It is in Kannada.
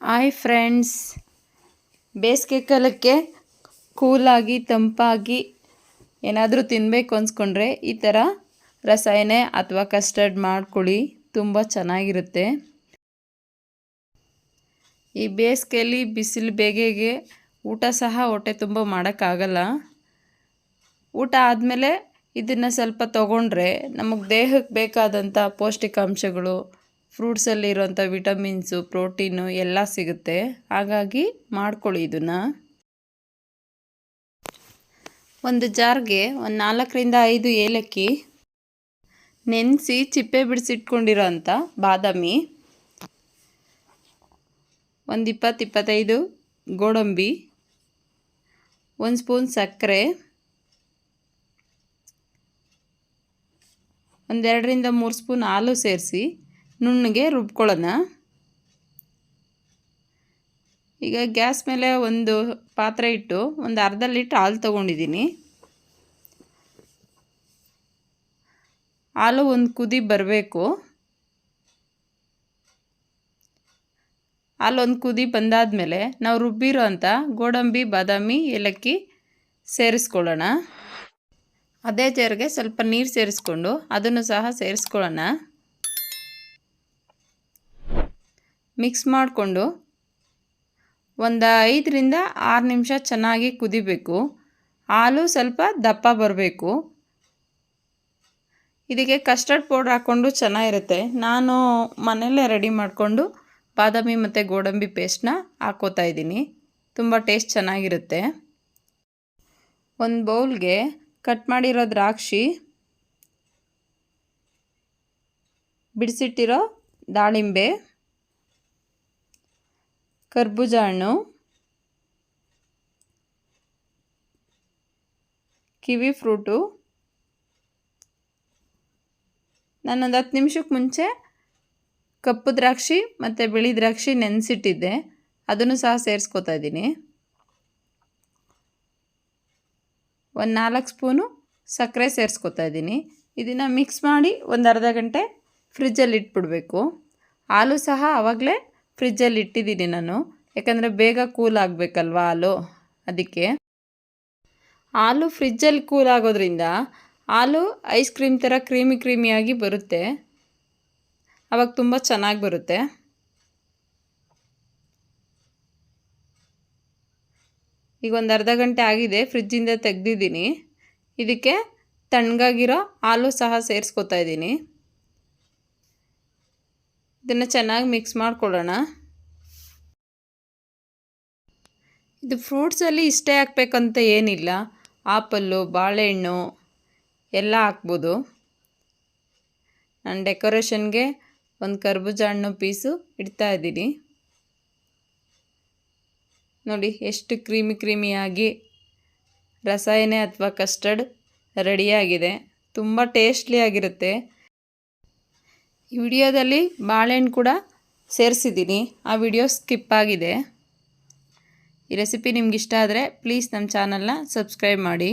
Hi friends. ಬೇಸಿಗೆ ಕಾಲಕ್ಕೆ ಕೂಲಾಗಿ, ತಂಪಾಗಿ ಏನಾದರೂ ತಿನ್ನಬೇಕು ಅನ್ಸ್ಕೊಂಡ್ರೆ ಈ ಥರ ರಸಾಯನೆ ಅಥವಾ ಕಸ್ಟರ್ಡ್ ಮಾಡ್ಕೊಳ್ಳಿ. ತುಂಬ ಚೆನ್ನಾಗಿರುತ್ತೆ. ಈ ಬೇಸಿಗೆಯಲ್ಲಿ ಬಿಸಿಲು ಬೇಗೆಗೆ ಊಟ ಸಹ ಹೊಟ್ಟೆ ತುಂಬ ಮಾಡೋಕ್ಕಾಗಲ್ಲ. ಊಟ ಆದಮೇಲೆ ಇದನ್ನು ಸ್ವಲ್ಪ ತಗೊಂಡ್ರೆ ನಮಗೆ ದೇಹಕ್ಕೆ ಬೇಕಾದಂಥ ಪೌಷ್ಟಿಕಾಂಶಗಳು ಫ್ರೂಟ್ಸಲ್ಲಿ ಇರೋಂಥ ವಿಟಮಿನ್ಸು, ಪ್ರೋಟೀನು ಎಲ್ಲ ಸಿಗುತ್ತೆ. ಹಾಗಾಗಿ ಮಾಡ್ಕೊಳ್ಳಿ ಇದನ್ನು. ಒಂದು ಜಾರ್ಗೆ ಒಂದು ನಾಲ್ಕರಿಂದ ಐದು ಏಲಕ್ಕಿ, ನೆನೆಸಿ ಚಿಪ್ಪೆ ಬಿಡಿಸಿಟ್ಕೊಂಡಿರೋ ಅಂಥ ಬಾದಾಮಿ, ಒಂದು ಇಪ್ಪತ್ತು ಇಪ್ಪತ್ತೈದು ಗೋಡಂಬಿ, ಒಂದು ಸ್ಪೂನ್ ಸಕ್ಕರೆ ಒಂದೆರಡರಿಂದ ಮೂರು ಸ್ಪೂನ್ ಹಾಲು ಸೇರಿಸಿ ನುಣ್ಣಗೆ ರುಬ್ಕೊಳ್ಳೋಣ. ಈಗ ಗ್ಯಾಸ್ ಮೇಲೆ ಒಂದು ಪಾತ್ರೆ ಇಟ್ಟು ಒಂದು ಅರ್ಧ ಲೀಟ್ರ್ ಹಾಲು ತೊಗೊಂಡಿದ್ದೀನಿ. ಹಾಲು ಒಂದು ಕುದಿ ಬರಬೇಕು. ಹಾಲು ಒಂದು ಕುದಿ ಬಂದಾದಮೇಲೆ ನಾವು ರುಬ್ಬಿರೋ ಅಂಥ ಗೋಡಂಬಿ, ಬಾದಾಮಿ, ಏಲಕ್ಕಿ ಸೇರಿಸ್ಕೊಳ್ಳೋಣ. ಅದೇ ಜರಿಗೆ ಸ್ವಲ್ಪ ನೀರು ಸೇರಿಸ್ಕೊಂಡು ಅದನ್ನು ಸಹ ಸೇರಿಸ್ಕೊಳ್ಳೋಣ. ಮಿಕ್ಸ್ ಮಾಡಿಕೊಂಡು ಒಂದು ಐದರಿಂದ ಆರು ನಿಮಿಷ ಚೆನ್ನಾಗಿ ಕುದಿಬೇಕು. ಹಾಲು ಸ್ವಲ್ಪ ದಪ್ಪ ಬರಬೇಕು. ಇದಕ್ಕೆ ಕಸ್ಟರ್ಡ್ ಪೌಡ್ರ್ ಹಾಕ್ಕೊಂಡು ಚೆನ್ನಾಗಿರುತ್ತೆ. ನಾನು ಮನೆಯಲ್ಲೇ ರೆಡಿ ಮಾಡಿಕೊಂಡು ಬಾದಾಮಿ ಮತ್ತು ಗೋಡಂಬಿ ಪೇಸ್ಟ್ನ ಹಾಕೋತಾ ಇದ್ದೀನಿ. ತುಂಬ ಟೇಸ್ಟ್ ಚೆನ್ನಾಗಿರುತ್ತೆ. ಒಂದು ಬೌಲ್ಗೆ ಕಟ್ ಮಾಡಿರೋ ದ್ರಾಕ್ಷಿ, ಬಿಡಿಸಿಟ್ಟಿರೋ ದಾಳಿಂಬೆ ಕರ್ಬೂಜ ಹಣ್ಣು ಕಿವಿ ಫ್ರೂಟು. ನಾನೊಂದು ಹತ್ತು ನಿಮಿಷಕ್ಕೆ ಮುಂಚೆ ಕಪ್ಪು ದ್ರಾಕ್ಷಿ ಮತ್ತು ಬಿಳಿ ದ್ರಾಕ್ಷಿ ನೆನೆಸಿಟ್ಟಿದ್ದೆ. ಅದನ್ನು ಸಹ ಸೇರಿಸ್ಕೊತಾ ಇದ್ದೀನಿ. ಒಂದು ನಾಲ್ಕು ಸ್ಪೂನು ಸಕ್ಕರೆ ಸೇರಿಸ್ಕೊತಾ ಇದ್ದೀನಿ. ಇದನ್ನು ಮಿಕ್ಸ್ ಮಾಡಿ ಒಂದು ಅರ್ಧ ಗಂಟೆ ಫ್ರಿಜ್ಜಲ್ಲಿ ಇಟ್ಬಿಡಬೇಕು. ಹಾಲು ಸಹ ಆವಾಗಲೇ ಫ್ರಿಜ್ಜಲ್ಲಿ ಇಟ್ಟಿದ್ದೀನಿ ನಾನು. ಯಾಕಂದರೆ ಬೇಗ ಕೂಲ್ ಆಗಬೇಕಲ್ವಾ ಹಾಲು? ಅದಕ್ಕೆ. ಹಾಲು ಫ್ರಿಜ್ಜಲ್ಲಿ ಕೂಲ್ ಆಗೋದ್ರಿಂದ ಹಾಲು ಐಸ್ ಕ್ರೀಮ್ ಥರ ಕ್ರೀಮಿ ಕ್ರೀಮಿಯಾಗಿ ಬರುತ್ತೆ. ಆವಾಗ ತುಂಬ ಚೆನ್ನಾಗಿ ಬರುತ್ತೆ. ಈಗ ಒಂದು ಅರ್ಧ ಗಂಟೆ ಆಗಿದೆ, ಫ್ರಿಜ್ಜಿಂದ ತೆಗ್ದಿದ್ದೀನಿ. ಇದಕ್ಕೆ ತಣ್ಣಗಾಗಿರೋ ಹಾಲು ಸಹ ಸೇರಿಸ್ಕೊತಾ ಇದ್ದೀನಿ. ಇದನ್ನು ಚೆನ್ನಾಗಿ ಮಿಕ್ಸ್ ಮಾಡ್ಕೊಳ್ಳೋಣ. ಇದು ಫ್ರೂಟ್ಸಲ್ಲಿ ಇಷ್ಟೇ ಹಾಕ್ಬೇಕಂತ ಏನಿಲ್ಲ. ಆಪಲ್ಲು, ಬಾಳೆಹಣ್ಣು ಎಲ್ಲ ಹಾಕ್ಬೋದು. ನಾನು ಡೆಕೋರೇಷನ್ಗೆ ಒಂದು ಕರ್ಬೂಜ ಹಣ್ಣು ಪೀಸು ಇಡ್ತಾ ಇದ್ದೀನಿ. ನೋಡಿ ಎಷ್ಟು ಕ್ರೀಮಿ ಕ್ರೀಮಿಯಾಗಿ ರಸಾಯನ ಅಥವಾ ಕಸ್ಟರ್ಡ್ ರೆಡಿಯಾಗಿದೆ ತುಂಬ ಟೇಸ್ಟ್ಲಿಯಾಗಿರುತ್ತೆ ಈ ವಿಡಿಯೋದಲ್ಲಿ ಬಾಳೆಹಣ್ಣು ಕೂಡ ಸೇರಿಸಿದ್ದೀನಿ. ಆ ವಿಡಿಯೋ ಸ್ಕಿಪ್ ಆಗಿದೆ. ಈ ರೆಸಿಪಿ ನಿಮ್ಗೆ ಇಷ್ಟ ಆದರೆ ಪ್ಲೀಸ್ ನಮ್ಮ ಚಾನಲ್ನ ಸಬ್ಸ್ಕ್ರೈಬ್ ಮಾಡಿ.